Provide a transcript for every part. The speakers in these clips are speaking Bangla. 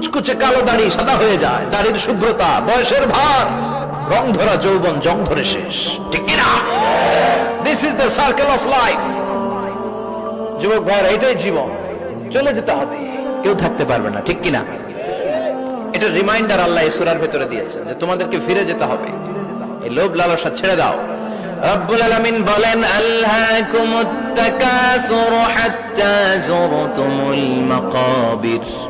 কুচকুচে কালো দাড়ি সাদা হয়ে যায়। দাড়ির শুভ্রতা, বয়সের ভার রং ধরা যৌবন জং ধরে শেষ। ঠিক কিনা? This is the circle of life যুবক ভাইয়ের, এটাই জীবন। চলে যেতে হবে। কেউ থাকতে পারবে না, ঠিক কিনা? এটা রিমাইন্ডার আল্লাহ এই সূরার ভেতরে দিয়েছেন যে তোমাদেরকে ফিরে যেতে হবে। এই লোভ লালসা ছেড়ে দাও। রব্বুল আলামিন বলেন আল্লাহকুমুত তাকাসুর হাত্তা যুরতুমুল মাকাবির।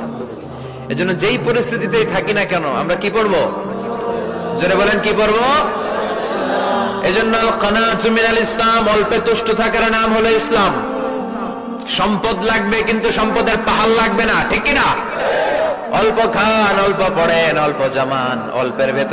এজন্য যেই পরিস্থিতিতেই থাকি না কেন, আমরা কি পড়ব? জোরে বলেন, কি পড়ব? এজন্য কানাচুমিনাল ইসলাম, অল্পে তুষ্ট থাকার নাম হলো ইসলাম। সম্পদ লাগবে, কিন্তু সম্পদের পাহাড় লাগবে না, ঠিক না? অল্প খান, অল্প পড়েন, অল্প জামান, অল্পের ভেতর